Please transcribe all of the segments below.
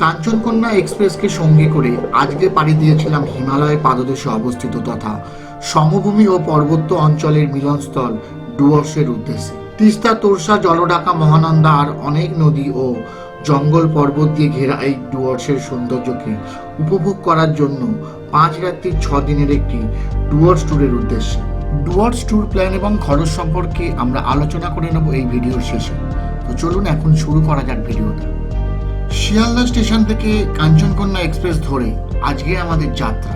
কাঞ্চনকন্যা এক্সপ্রেসকে সঙ্গী করে আজকে পাড়ি দিয়েছিলাম হিমালয় পাদদেশে অবস্থিত তথা সমভূমি ও পর্বত্য অঞ্চলের মিলনস্থল ডুয়ার্সের উদ্দেশ্যে। তিস্তা, তোরসা জলডাকা মহানন্দা আর অনেক নদী ও জঙ্গল পর্বত দিয়ে ঘেরা এই ডুয়ার্সের সৌন্দর্যকে উপভোগ করার জন্য পাঁচ রাত্রির ছ দিনের একটি ডুয়ার্স ট্যুরের উদ্দেশ্যে। ডুয়ার্স ট্যুর প্ল্যান এবং খরচ সম্পর্কে আমরা আলোচনা করে নেব এই ভিডিওর শেষে। তো চলুন এখন শুরু করা যাক ভিডিওটা শিয়ালদা স্টেশন থেকে কাঞ্চনকন্যা এক্সপ্রেস ধরে আজকে আমাদের যাত্রা।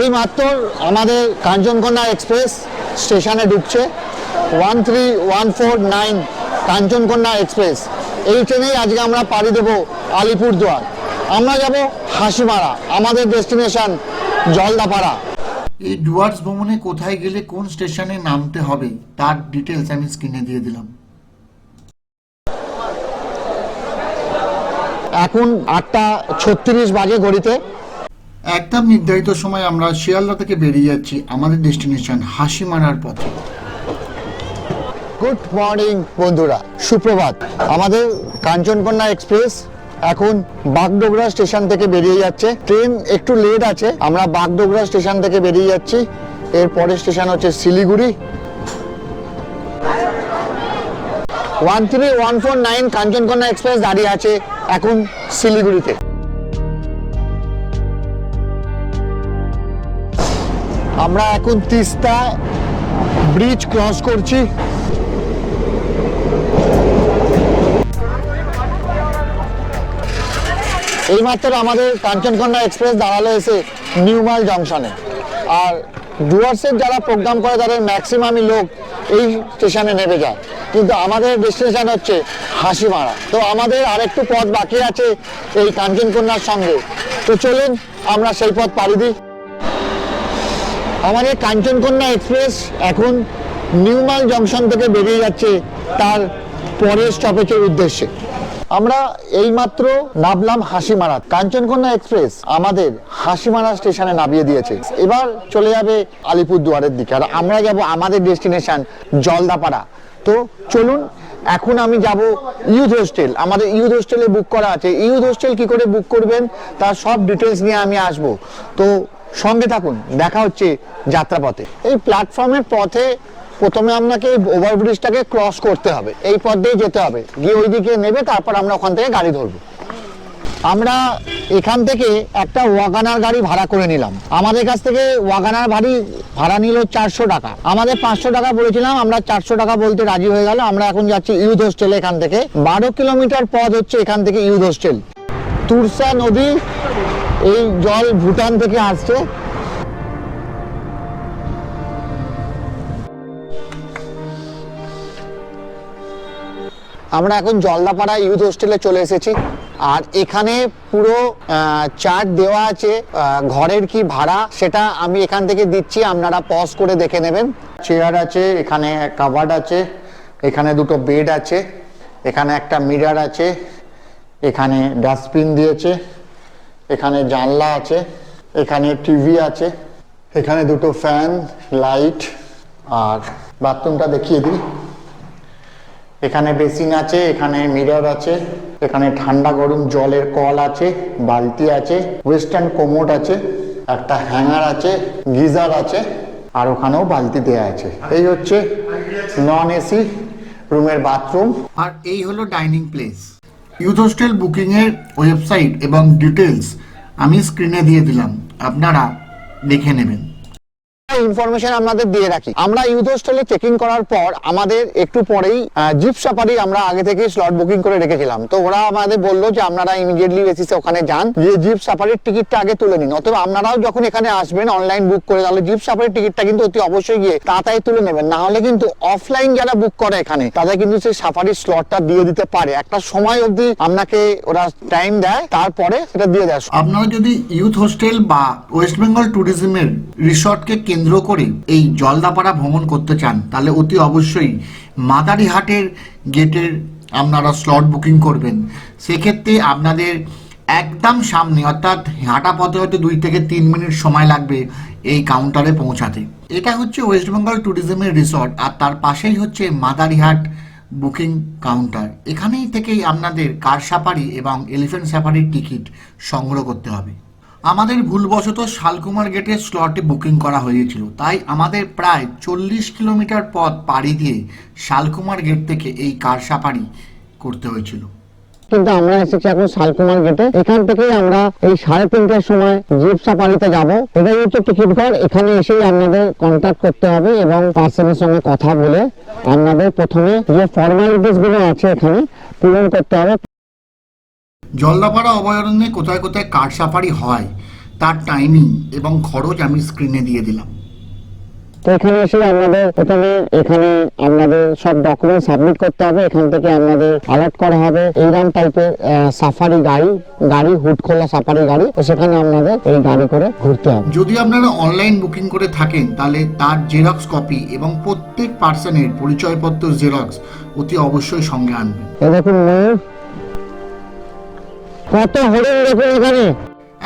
এই মাত্র আমাদের কাঞ্চনকন্যা এক্সপ্রেস স্টেশনে ঢুকছে। One three one four nine Kanchankanya express. এই ট্রেনেই আজকে আমরা পাড়ি দেবো আলিপুরদুয়ার। আমরা যাব হাসিমারা, আমাদের ডেস্টিনেশন জলদাপাড়া। এই ডুয়ার্স ভ্রমণে কোথায় গেলে কোন স্টেশনে নামতে হবে তার ডিটেলস আমি স্ক্রিনে দিয়ে দিলাম। এখন আটটা ছত্রিশ বাজে ঘড়িতে। একদম নির্ধারিত সময় আমরা শিয়ালদা থেকে বেরিয়ে যাচ্ছি আমাদের ডেস্টিনেশন হাসিমারার পথে। গুড মর্নিং বন্ধুরা। সুপ্রভাত। আমাদের কাঞ্চনকন্যা এক্সপ্রেস এখন বাগডোগরা স্টেশন থেকে বেরিয়ে যাচ্ছে। ট্রেন একটু লেট আছে, আমরা বাগডোগরা স্টেশন থেকে বেরিয়ে যাচ্ছি। এর পরের স্টেশন হচ্ছে Siliguri. One three one four nine Kanchankanya express দাঁড়িয়ে আছে এখন শিলিগুড়িতে। আমরা এখন তিস্তা ব্রিজ ক্রস করছি। এইমাত্র আমাদের কাঞ্চনকন্যা এক্সপ্রেস দাঁড়াল এসে নিউমাল জংশনে। আর ডুয়ার্সের যারা প্রোগ্রাম করে তাদের ম্যাক্সিমামই লোক এই স্টেশনে নেমে যায়। কিন্তু আমাদের ডেস্টিনেশন হচ্ছে হাসিমারা। তো আমাদের আরেকটু পথ বাকি আছে এই কাঞ্চনকন্যার সঙ্গে। তো চলুন আমরা সেই পথ পাড়ি দিই। আমাদের কাঞ্চনকন্যা এক্সপ্রেস এখন নিউমাল জংশন থেকে বেরিয়ে যাচ্ছে তার পরের স্টপেজের উদ্দেশ্যে। আমরা এইমাত্র নামলাম হাসিমারা, কাঞ্চনকন্যা এক্সপ্রেস আমাদের হাসিমারা স্টেশনে নামিয়ে দিয়েছে। এবার চলে যাবে আলিপুরদুয়ারের দিকে আর আমরা যাব আমাদের ডেস্টিনেশন জলদাপাড়া। তো চলুন, এখন আমি যাব ইউথ হোস্টেল। আমাদের ইউথ হোস্টেলে বুক করা আছে। ইউথ হোস্টেল কি করে বুক করবেন, তার সব ডিটেলস নিয়ে আমি আসব। তো সঙ্গে থাকুন, দেখা হচ্ছে যাত্রাপথে। এই প্ল্যাটফর্মের পথে প্রথমে আপনাকে এই ওভারব্রিজটাকে ক্রস করতে হবে। এই পথ দিয়ে যেতে হবে। গিয়ে ওইদিকে নেবে, তারপর আমরা ওখান থেকে গাড়ি ধরবো। আমরা এখান থেকে একটা ওয়াগানার গাড়ি ভাড়া করে নিলাম। আমাদের কাছ থেকে ওয়াগানার বাড়ি ভাড়া নিল চারশো টাকা। আমাদের পাঁচশো টাকা বলেছিলাম, আমরা চারশো টাকা বলতে রাজি হয়ে গেল। আমরা এখন যাচ্ছি ইউথ হোস্টেল এখান থেকে। বারো কিলোমিটার পথ হচ্ছে এখান থেকে ইউথ হোস্টেল। তুরসা নদী, এই জল ভুটান থেকে আসছে। আমরা এখন জলদাপাড়া ইউথ হোস্টেলে চলে এসেছি। আর এখানে পুরো চার্ট দেওয়া আছে ঘরের কি ভাড়া, সেটা আমি এখান থেকে দিচ্ছি, আপনারা পজ করে দেখে নেবেন। চেয়ার আছে, এখানে কাবার্ড আছে, এখানে দুটো বেড আছে, এখানে একটা মিরার আছে, এখানে ডাস্টবিন দিয়েছে, এখানে জানলা আছে, এখানে টিভি আছে, এখানে দুটো ফ্যান লাইট আর বাথরুমটা দেখিয়ে দিই। এখানে বেসিন আছে, এখানে মিরর আছে, এখানে ঠান্ডা গরম জলের কল আছে, বালতি আছে, ওয়েস্টার্ন কোমোড আছে, একটা হ্যাঙ্গার আছে, গিজার আছে, আর ওখানেও বালতি দেওয়া আছে। এই হচ্ছে নন এসি রুমের বাথরুম। আর এই হলো ডাইনিং প্লেস। ইউথ হোস্টেল বুকিংয়ের ওয়েবসাইট এবং ডিটেলস আমি স্ক্রিনে দিয়ে দিলাম। আপনারা দেখে নেবেন। ইনফরমেশন আপনাদের দিয়ে রাখি। আমরা ইউথ হোস্টেলে চেকিং করার পর আমাদের একটু পরেই জিপ সাফারি আমরা আগে থেকে স্লট বুকিং করে রেখেছিলাম। তো ওরা আমাদের বলল যে, আপনারা ইমিডিয়েটলি বেসিসে ওখানে যান যে জিপ সাফারির টিকিটটা আগে তুলে নিন। অথবা আপনারাও যখন এখানে আসবেন অনলাইন বুক করে, তাহলে জিপ সাফারির টিকিটটা কিন্তু অতি অবশ্যই গিয়ে তাড়াতাড়ি তুলে নেবেন। না হলে কিন্তু অফলাইন যারা বুক করে এখানে, তাদের কিন্তু সেই সাফারির স্লটটা দিয়ে দিতে পারে। একটা সময় অবধি আপনাকে ওরা টাইম দেয়, তারপরে সেটা দিয়ে দেয়। আপনারা যদি ইউথ হোস্টেল বা ওয়েস্ট বেঙ্গল ট্যুরিজমের রিসর্টকে কেন্দ্র করে এই জলদাপাড়া ভ্রমণ করতে চান, তাহলে অতি অবশ্যই মাদারিহাটের গেটের আপনারা স্লট বুকিং করবেন। সেক্ষেত্রে আপনাদের একদম সামনে, অর্থাৎ হাঁটা পথে হয়তো দুই থেকে তিন মিনিট সময় লাগবে এই কাউন্টারে পৌঁছাতে। এটা হচ্ছে ওয়েস্ট বেঙ্গল ট্যুরিজমের রিসর্ট আর তার পাশেই হচ্ছে মাদারিহাট বুকিং কাউন্টার এখানেই থেকেই আপনাদের কার সাফারি এবং এলিফ্যান্ট সাফারির টিকিট সংগ্রহ করতে হবে। আমাদের ভুলবশত শালকুমার গেটের স্লটে বুকিং করা হয়েছিল। তাই আমাদের প্রায় চল্লিশ কিলোমিটার পথ পাড়ি দিয়ে শালকুমার গেট থেকে এই কার সাফারি করতে হয়েছিল। কিন্তু আমরা এসেছি এখন শালকুমার গেটে। এখান থেকেই আমরা এই সাড়ে তিনটার সময় জিপ সাফারিতে যাব। এটাই হচ্ছে টিকিট ঘর। এখানে এসেই আপনাদের কন্ট্যাক্ট করতে হবে এবং পার্সনের সঙ্গে কথা বলে আপনাদের প্রথমে যে ফর্মালিটিসগুলো আছে এখানে পূরণ করতে হবে। জলদাপাড়া অভয়ারণ্যে কোথায় কোথায় কার সাফারি হয় তার টাইমিং এবং খরচ আমি স্ক্রিনে দিয়ে দিলাম। তো এখানে এসে আপনাদের প্রথমে এখানে আপনাদের সব ডকুমেন্ট সাবমিট করতে হবে। এখান থেকে আপনাদের অ্যালার্ট করা হবে এইরকম টাইপের সাফারি গাড়ি গাড়ি হুট খোলা সাফারি গাড়ি। তো সেখানে আপনাদের এই গাড়ি করে ঘুরতে হবে। যদি আপনারা অনলাইন বুকিং করে থাকেন তাহলে তার জেরক্স কপি এবং প্রত্যেক পার্সনের পরিচয়পত্র জেরক্স অতি অবশ্যই সঙ্গে আনবেন। দেখুন ময়ূর কত হরিণ দেখুন এখানে?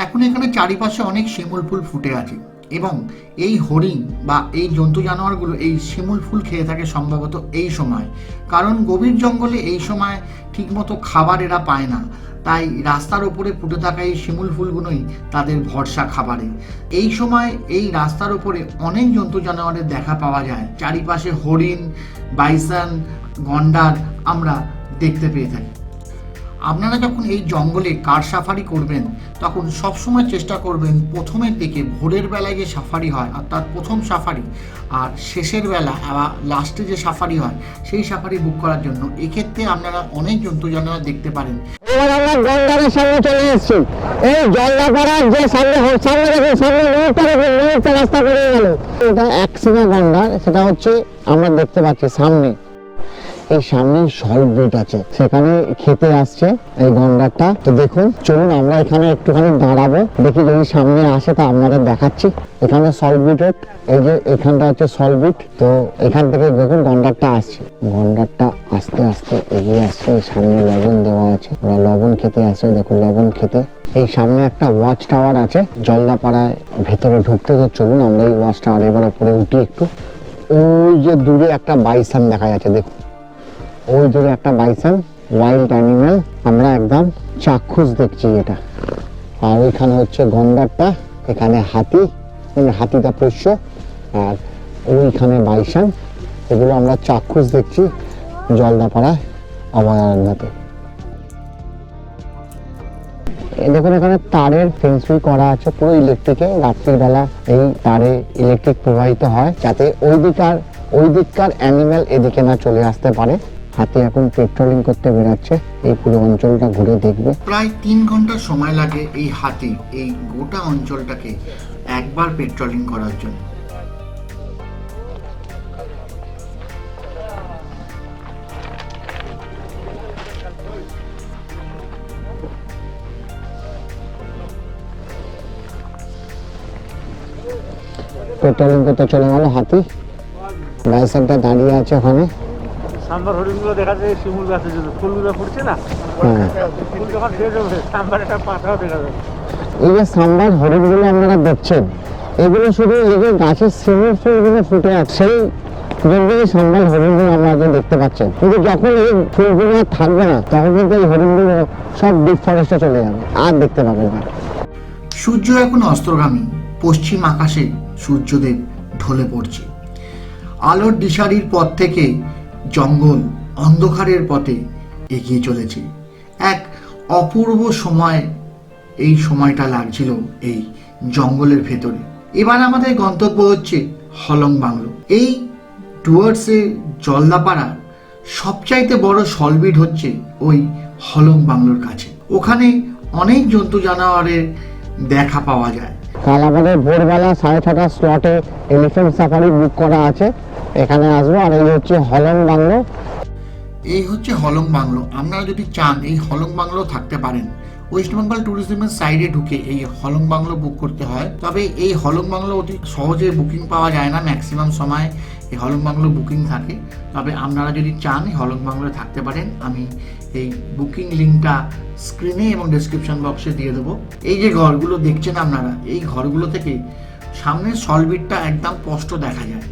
এখন এখানে চারিপাশে অনেক শিমুল ফুল ফুটে আছে এবং এই হরিণ বা এই জন্তু জানোয়ারগুলো এই শিমুল ফুল খেয়ে থাকে সম্ভবত এই সময়। কারণ গভীর জঙ্গলে এই সময় ঠিকমতো খাবার এরা পায় না। তাই রাস্তার ওপরে ফুটে থাকা এই শিমুল ফুলগুলোই তাদের ভরসা খাবারে। এই সময় এই রাস্তার ওপরে অনেক জন্তু জানোয়ারের দেখা পাওয়া যায়। চারিপাশে হরিণ, বাইসান, গন্ডার আমরা দেখতে পেয়ে থাকি। আপনারা যখন এই জঙ্গলে কার সাফারি করবেন, তখন সবসময় চেষ্টা করবেন প্রথমের দিকে ভোরের বেলায় যে সাফারি হয় অর্থাৎ প্রথম সাফারি, আর শেষের বেলা আবার লাস্টে যে সাফারি হয়, সেই সাফারি বুক করার জন্য। এক্ষেত্রে আপনারা অনেক জন্তু জানোয়ার দেখতে পারেন। এবার সামনে চলে রাস্তা এটা সেটা হচ্ছে আমরা দেখতে পাচ্ছি সামনে। এই সামনে সল্ট ব্রিট আছে। সেখানে খেতে আসছে এই গন্ডারটা। তো দেখুন, চলুন আমরা এখানে একটুখানি দাঁড়াবো। দেখি যদি সামনে আসে তা আপনাদের দেখাচ্ছি। এখানে সল্ট ব্রিটের এই যে এখানটা হচ্ছে সল্ট ব্রিট তো এখান থেকে দেখুন গন্ডারটা আসছে। গন্ডারটা আস্তে আস্তে এগিয়ে আসছে। সামনে লবণ দেওয়া আছে। ওরা লবণ খেতে আসছে। দেখুন লবণ খেতে। এই সামনে একটা ওয়াচ টাওয়ার আছে। জলদাপাড়ায় ভেতরে ঢুকতে তো চলুন, আমরা এই ওয়াচ টাওয়ার এবার উপরে উঠি একটু। ওই যে দূরে একটা বাইসান দেখা যাচ্ছে, দেখুন। ওই দূরে একটা বাইসান ওয়াইল্ড অ্যানিমেল আমরা একদম চাক্ষুষ দেখছি এটা। আর ওইখানে হচ্ছে গন্ডারটা, এখানে হাতি হাতিটা পোষ্য, আর ওইখানে বাইসান, এগুলো আমরা চাক্ষুষ দেখছি জলদাপাড়া অভয়ারণ্যতে। দেখুন, এখানে তারের ফেন্সুই করা আছে, পুরো ইলেকট্রিকে রাত্রির বেলা এই তারে ইলেকট্রিক প্রবাহিত হয়, যাতে ওই দিককার ওই দিককার অ্যানিমেল এদিকে না চলে আসতে পারে। হাতি এখন পেট্রোলিং করতে বেরাচ্ছে এই পুরো অঞ্চলটা ঘুরে দেখবে। প্রায় তিন ঘণ্টা সময় লাগে এই হাতি এই গোটা অঞ্চলটাকে একবার পেট্রোলিং করার জন্য। পেট্রোলিং করতে চলে গেল হাতি। লাইসেন্সটা দাঁড়িয়ে আছে ওখানে। সাম্বার হরিণগুলো দেখা যায় শিমুল গাছে যে ফুলগুলো ফুটছে না? হ্যাঁ ফুল যখন শেষ হবে সাম্বার একটা পাতাও দেখা যাবে। এই যে সাম্বার হরিণগুলো আপনারা দেখছেন এগুলো শুধু এই যে গাছের শিমুল ফুলগুলো ফুটে আছে সেই জন্যই সাম্বার হরিণগুলো আমরা আজকে দেখতে পাচ্ছেন। কিন্তু যখন এই ফুলগুলো আর থাকবে না তখন কিন্তু এই হরিণগুলো সব ডিপ ফরেস্টে চলে যাবে আর দেখতে পাবেন না। সূর্য এখন অস্ত্রগামী। পশ্চিম আকাশে সূর্যদেব ঢলে পড়ছে। আলোর দিশারির পথ থেকে জঙ্গল অন্ধকারের পথে এগিয়ে চলেছে। এক অপূর্ব সময় এই সময়টা লাগছিল এই জঙ্গলের ভেতরে। এবার আমাদের গন্তব্য হচ্ছে হলং বাংলো। এই ডুয়ার্সে জলদাপাড়া সবচাইতে বড় সলবিট হচ্ছে ওই হলং বাংলোর কাছে। ওখানে অনেক জন্তু জানোয়ারের দেখা পাওয়া যায়। কাল আমাদের ভোরবেলা সাড়ে ছটার স্লটে এলিফেন্ট সাফারি বুক করা আছে। এখানে আসব। আর এই হচ্ছে হলং বাংলো এই হচ্ছে হলং বাংলো আপনারা যদি চান এই হলং বাংলো থাকতে পারেন। ওয়েস্ট বেঙ্গল ট্যুরিজমের সাইডে ঢুকে এই হলং বাংলো বুক করতে হয়। তবে এই হলং বাংলো অতি সহজে বুকিং পাওয়া যায় না ম্যাক্সিমাম সময় এই হলং বাংলো বুকিং থাকে। তবে আপনারা যদি চান হলং বাংলো থাকতে পারেন, আমি এই বুকিং লিঙ্কটা স্ক্রিনে এবং ডেসক্রিপশন বক্সে দিয়ে দেবো। এই যে ঘরগুলো দেখছেন আপনারা, এই ঘরগুলো থেকে সামনের সলবিটটা একদম স্পষ্ট দেখা যায়।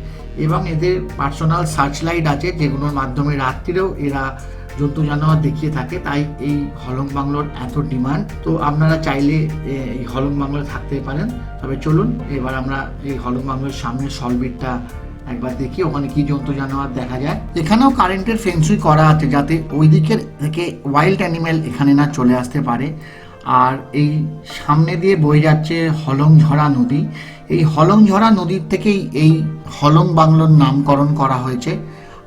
এবং এদের পার্সোনাল সার্চ লাইট আছে, যেগুলোর মাধ্যমে রাত্রিরেও এরা জন্তু জানোয়ার দেখিয়ে থাকে, তাই এই হলং বাংলোর এত ডিমান্ড। তো আপনারা চাইলে এই হলং বাংলো থাকতে পারেন। তবে চলুন, এবার আমরা এই হলং বাংলোর সামনে সলবিটটা একবার দেখি, ওখানে কি জন্তু জানোয়ার দেখা যায়। এখানেও কারেন্টের ফেন্সুই করা আছে, যাতে ওই দিকের থেকে ওয়াইল্ড অ্যানিমেল এখানে না চলে আসতে পারে। আর এই সামনে দিয়ে বয়ে যাচ্ছে হলংঝরা নদী। এই হলংঝরা নদীর থেকেই এই হলং বাংলোর নামকরণ করা হয়েছে।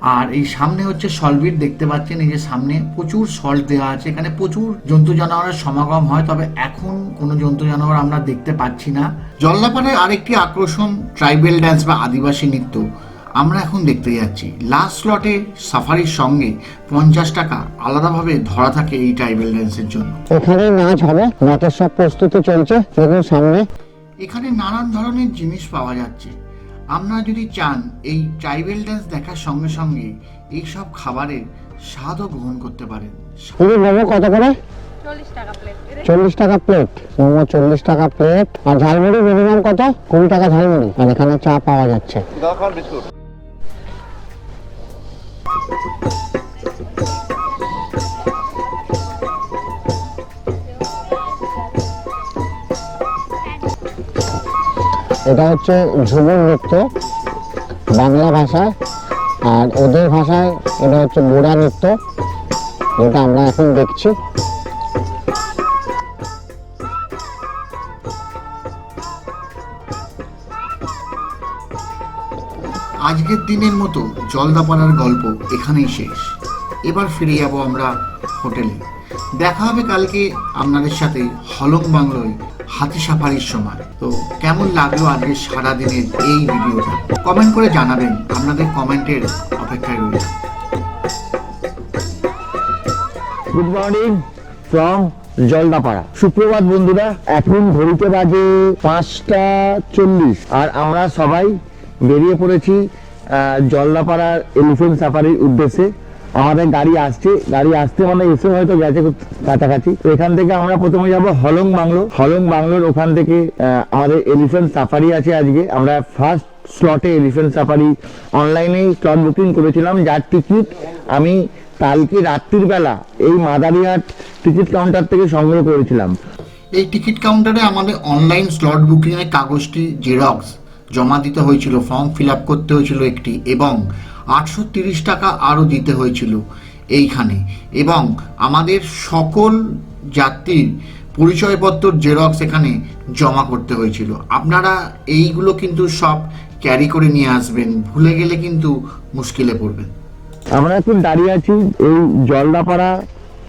আর এই সামনে হচ্ছে সলবিট দেখতে পাচ্ছেন এই যে সামনে প্রচুর সল্ট দেওয়া আছে। এখানে প্রচুর জন্তু জানোয়ারের সমাগম হয় তবে এখন কোনো জন্তু জানোয়ার আমরা দেখতে পাচ্ছি না। জল্লাপাড়ার আরেকটি আকর্ষণ ট্রাইবেল ড্যান্স বা আদিবাসী নৃত্য। আমরা এখন দেখতে যাচ্ছি। লাস্ট স্লটে সাফারির সঙ্গে পঞ্চাশ টাকা আলাদাভাবে ধরা থাকে এই ট্রাইবেল ড্যান্সের জন্য। এখানে নাচ হবে নাচের সব প্রস্তুতি চলছে সামনে। এখানে নানান ধরনের জিনিস পাওয়া যাচ্ছে। আপনারা যদি চান এই ট্রাইবেল ড্যান্স দেখার সঙ্গে সঙ্গে এই সব খাবারের স্বাদও গ্রহণ করতে পারেন। শুধু মোমো কত করে? চল্লিশ টাকা প্লেট চল্লিশ টাকা প্লেট মোমো চল্লিশ টাকা প্লেট আর ঝালমুড়ি মিনিমাম কত? কুড়ি টাকা ঝালমুড়ি। আর এখানে চা পাওয়া যাচ্ছে। এটা হচ্ছে ঝুমুর নৃত্য, বাংলা ভাষায়, আর ওদের ভাষায় এটা হচ্ছে গোড়া নৃত্য, যেটা আমরা এখন দেখছি। আজকের দিনের মতো জলদাপাড়ার গল্প এখানেই শেষ। এবার ফিরে যাব আমরা হোটেলে। দেখা হবে কালকে আপনাদের সাথে হলং বাংলোয় হাতি সাফারির সময়। তো কেমন লাগল আজকে সারাদিনের এই ভিডিওটা? কমেন্ট করে জানাবেন আপনাদের কমেন্টের অপেক্ষায় রইলাম। Good morning from Jaldapara. সুপ্রভাত বন্ধুরা, এখন ঘড়িতে বাজে পাঁচটা চল্লিশ আর আমরা সবাই বেরিয়ে পড়েছি জলদাপাড়ার এলিফেন্ট সাফারির উদ্দেশ্যে। আমাদের গাড়ি আসছে, গাড়ি আসতে মানে এসে হয়তো গেছে কাছাকাছি। তো এখান থেকে আমরা প্রথমে যাব হলং বাংলো। হলং বাংলোর ওখান থেকে আমাদের এলিফেন্ট সাফারি আছে আজকে। আমরা ফার্স্ট স্লটে এলিফেন্ট সাফারি অনলাইনেই স্লট বুকিং করেছিলাম। যার টিকিট আমি কালকে রাত্রির বেলা এই মাদারিহাট টিকিট কাউন্টার থেকে সংগ্রহ করেছিলাম। এই টিকিট কাউন্টারে আমাদের অনলাইন স্লট বুকিংয়ের কাগজটি জেরক্স জমা দিতে হয়েছিল ফর্ম ফিল আপ করতে হয়েছিল একটি, এবং আটশো তিরিশ টাকা আরও দিতে হয়েছিল এইখানে। এবং আমাদের সকল যাত্রীর পরিচয়পত্র জেরক্স এখানে জমা করতে হয়েছিল। আপনারা এইগুলো কিন্তু সব ক্যারি করে নিয়ে আসবেন। ভুলে গেলে কিন্তু মুশকিলে পড়বেন। আমরা এখন দাঁড়িয়ে আছি এই জলদাপাড়া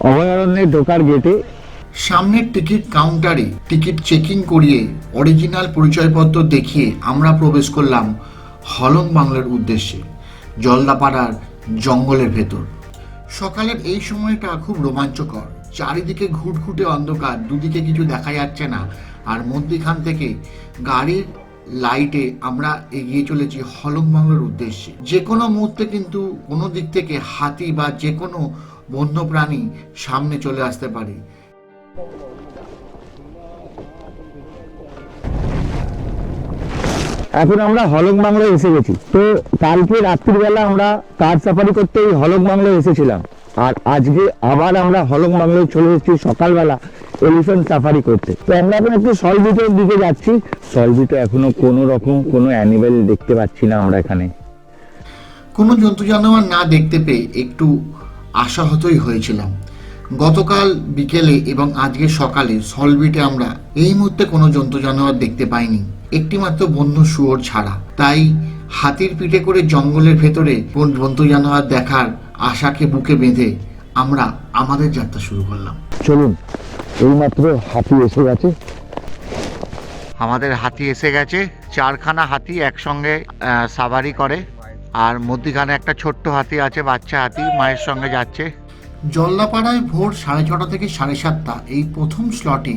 অভয়ারণ্যে ঢোকার গেটে সামনের টিকিট কাউন্টারে টিকিট চেকিং করিয়ে অরিজিনাল পরিচয়পত্র দেখিয়ে আমরা প্রবেশ করলাম হলং বাংলার উদ্দেশ্যে। জলদাপাড়ার জঙ্গলের ভেতর। সকালের এই সময়টা খুব রোমাঞ্চকর। চারিদিকে ঘুটঘুটে অন্ধকার, দুদিকে কিছু দেখা যাচ্ছে না, আর মধ্যিখান থেকে গাড়ির লাইটে আমরা এগিয়ে চলেছি হলং বাংলার উদ্দেশ্যে। যে কোনো মুহূর্তে কিন্তু কোনো দিক থেকে হাতি বা যে কোনো বন্যপ্রাণী সামনে চলে আসতে পারে। এখন আমরা হলং বাংলায় এসে গেছি। তো কালকে রাত্রিবেলা আমরা কার সাফারি করতে এই হলং বাংলায় এসেছিলাম। আর আজকে আবার আমরা হলং বাংলায় চলে এসেছি সকালবেলা এলিফ্যান্ট সাফারি করতে। তো আমরা এখন একটু সলভিটের দিকে যাচ্ছি। সলভিটে এখনও কোনো রকম কোনো অ্যানিমেল দেখতে পাচ্ছি না আমরা এখানে। কোনো জন্তু জানোয়ার না দেখতে পেয়ে একটু আশাহতই হয়েছিলাম। গতকাল বিকেলে এবং আজকে সকালে সলবিটে আমরা এই মুহূর্তে কোনো জন্তু জানোয়ার দেখতে পাইনি। একটিমাত্র বন্য শুয়োর ছাড়া। তাই হাতির পিঠে করে জঙ্গলের ভেতরে কোন জন্তু জানোয়ার দেখার আশাকে বুকে বেঁধে আমরা আমাদের যাত্রা শুরু করলাম। চলুন এইমাত্র হাতি এসে গেছে। আমাদের হাতি এসে গেছে। চারখানা হাতি একসঙ্গে আহ, সাবারি করে। আর মধ্যিখানে একটা ছোট্ট হাতি আছে বাচ্চা হাতি মায়ের সঙ্গে যাচ্ছে। জল্লাপাড়ায় ভোর সাড়ে ছটা থেকে সাড়ে সাতটা, এই প্রথম স্লটে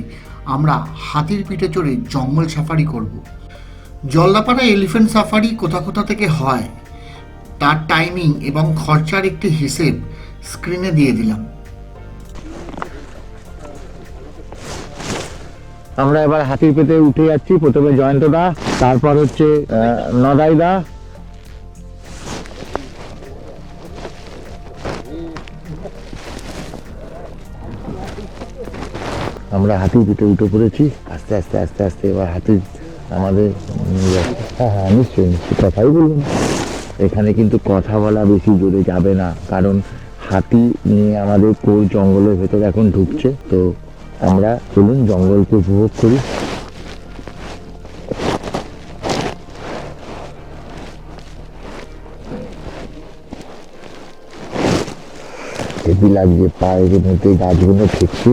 আমরা হাতির পিঠে চড়ে জঙ্গল সাফারি করব। জল্লাপাড়া এলিফ্যান্ট সাফারি কোথা কোথা থেকে হয়, তার টাইমিং এবং খরচার একটি হিসেব স্ক্রিনে দিয়ে দিলাম। আমরা এবার হাতির পেতে উঠে যাচ্ছি, প্রথমে জয়ন্তদা, তারপর হচ্ছে নদাইদা আমরা হাতির পিঠে উঠে পড়েছি। আস্তে আস্তে আস্তে আস্তে এবার হাতির আমাদের হ্যাঁ হ্যাঁ নিশ্চয়ই নিশ্চয়ই, কথাই বলুন এখানে কিন্তু কথা বলা বেশি জোরে যাবে না, কারণ হাতি নিয়ে আমাদের কোর জঙ্গলের ভেতর এখন ঢুকছে। তো আমরা চলুন জঙ্গলকে উপভোগ করি। হেভি লাগছে পায়ের মধ্যে গাছগুলো ঠেকছে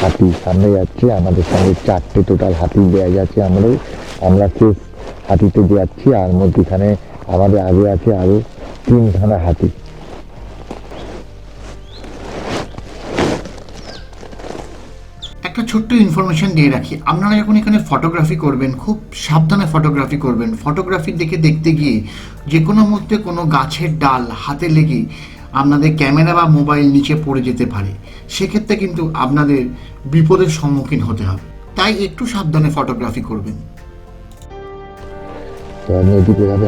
হাতি সামনে যাচ্ছে, আমাদের সঙ্গে চারটে টোটাল হাতি দেওয়া যাচ্ছে আমরা আমরা কেস হাতিতে যাচ্ছি, আর মধ্যখানে আমাদের আগে আছে আরও তিনখানা হাতি। একটা ছোট্ট ইনফরমেশন দিয়ে রাখি, আপনারা যখন এখানে ফটোগ্রাফি করবেন, খুব সাবধানে ফটোগ্রাফি করবেন। ফটোগ্রাফি দেখে দেখতে গিয়ে যে কোনো মধ্যে কোনো গাছের ডাল হাতে লেগে আপনাদের ক্যামেরা বা মোবাইল নিচে পড়ে যেতে পারে। সেক্ষেত্রে কিন্তু আপনাদের বিপদের সম্মুখীন হতে হবে। তাই একটু সাবধানে ফটোগ্রাফি করবেন। তো আমি এদিকে যাবে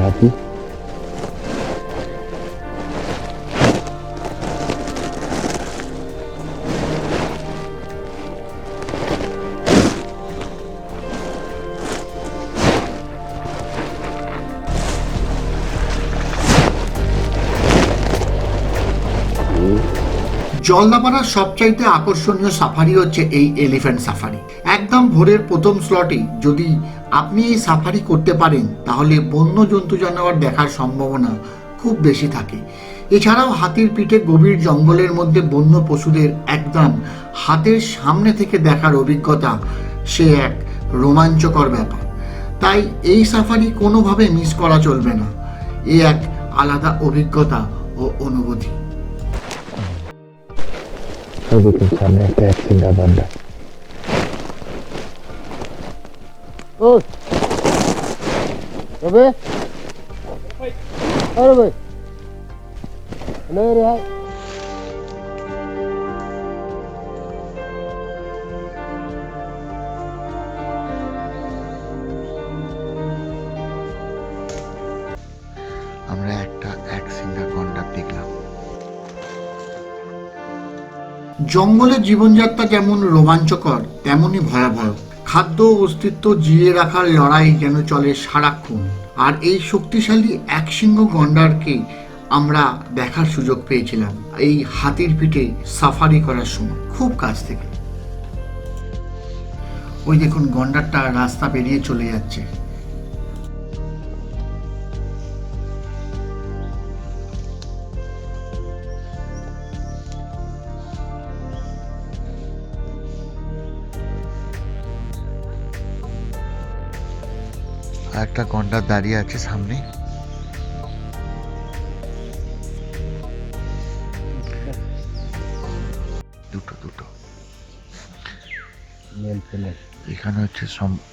জলদাপাড়ার সবচাইতে আকর্ষণীয় সাফারি হচ্ছে এই এলিফ্যান্ট সাফারি। একদম ভোরের প্রথম স্লটে যদি আপনি এই সাফারি করতে পারেন, তাহলে বন্য জন্তু জানোয়ার দেখার সম্ভাবনা খুব বেশি থাকে। এছাড়াও হাতির পিঠে গভীর জঙ্গলের মধ্যে বন্য পশুদের একদম হাতের সামনে থেকে দেখার অভিজ্ঞতা, সে এক রোমাঞ্চকর ব্যাপার। তাই এই সাফারি কোনোভাবে মিস করা চলবে না। এ এক আলাদা অভিজ্ঞতা ও অনুভূতি। ওই দেখুন সামনে একটা অ্যাক্সিডেন্ট বান্দা ও রবে ও রবে লে রে জঙ্গলের জীবনযাত্রা যেমন রোমাঞ্চকর, তেমনই ভয়াবহ। খাদ্য অস্তিত্ব জিয়ে রাখার লড়াই যেন চলে সারাক্ষণ। আর এই শক্তিশালী এক একশৃঙ্গ গন্ডারকে আমরা দেখার সুযোগ পেয়েছিলাম এই হাতির পিঠে সাফারি করার সময়, খুব কাছ থেকে। ওই দেখুন, গন্ডারটা রাস্তা পেরিয়ে চলে যাচ্ছে। আর একটা গন্ডার দাঁড়িয়ে আছে সামনে। দুটো দুটো। ফিমেল এখানে হচ্ছে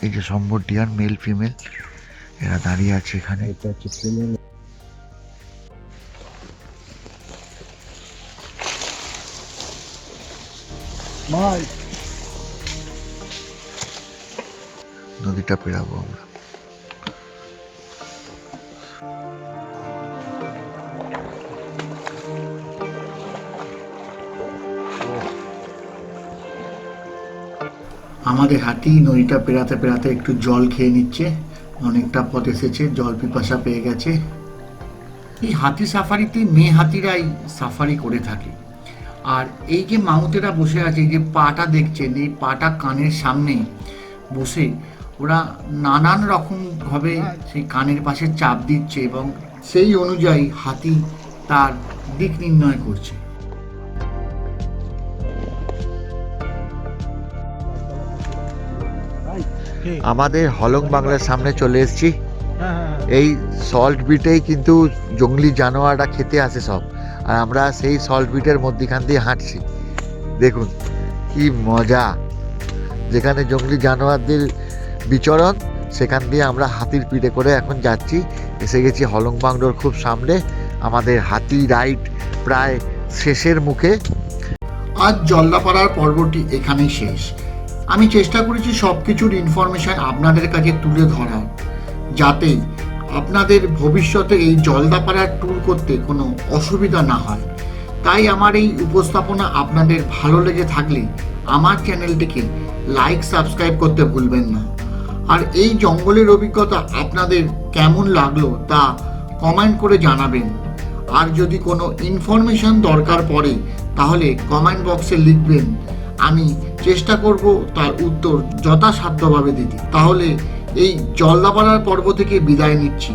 এই যে সম্বর ডিয়ার মেল ফিমেল এরা দাঁড়িয়ে আছে এখানে। এটা হচ্ছে ফিমেল নদীটা পেরাবো আমরা। আমাদের হাতি নদীটা পেরাতে পেরাতে একটু জল খেয়ে নিচ্ছে। অনেকটা পথ এসেছে, জল পিপাসা পেয়ে গেছে। এই হাতি সাফারিতে মেয়ে হাতিরাই সাফারি করে থাকে। আর এই যে মাউতেরা বসে আছে যে পাটা দেখছেন, এই পাটা কানের সামনে বসে, ওরা নানান রকমভাবে সেই কানের পাশে চাপ দিচ্ছে এবং সেই অনুযায়ী হাতি তার দিক নির্ণয় করছে। আমাদের হলং বাংলার সামনে চলে এসেছি। এই সল্ট বিটেই কিন্তু জঙ্গলি জানোয়াররা খেতে আসে সব। আর আমরা সেই সল্ট বিটের মধ্যেখান দিয়ে হাঁটছি। দেখুন, কি মজা। যেখানে জঙ্গলি জানোয়ারদের বিচরণ, সেখান দিয়ে আমরা হাতির পিঠে করে এখন যাচ্ছি। এসে গেছি হলংবাংডোর খুব সামনে। আমাদের হাতি রাইড প্রায় শেষের মুখে। আজ জলদাপাড়ার পর্বটি এখানেই শেষ। আমি চেষ্টা করেছি সব কিছুর ইনফরমেশন আপনাদের কাছে তুলে ধরার, যাতে আপনাদের ভবিষ্যতে এই জলদাপাড়ার ট্যুর করতে কোনো অসুবিধা না হয়। তাই আমার এই উপস্থাপনা আপনাদের ভালো লেগে থাকলে আমার চ্যানেলটিকে লাইক সাবস্ক্রাইব করতে ভুলবেন না। আর এই জঙ্গলের অভিজ্ঞতা আপনাদের কেমন লাগল তা কমেন্ট করে জানাবেন। আর যদি কোনো ইনফরমেশন দরকার পড়ে, তাহলে কমেন্ট বক্সে লিখবেন আমি চেষ্টা করব তার উত্তর যথাসাধ্যভাবে দিতে। তাহলে এই জলদাপাড়ার পর্ব থেকে বিদায় নিচ্ছি।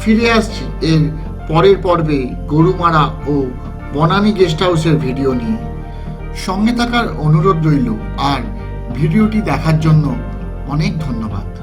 ফিরে আসছি এর পরের পর্বে গরুমারা ও বনানী গেস্ট হাউসের ভিডিও নিয়ে। সঙ্গে থাকার অনুরোধ রইল, আর ভিডিওটি দেখার জন্য অনেক ধন্যবাদ।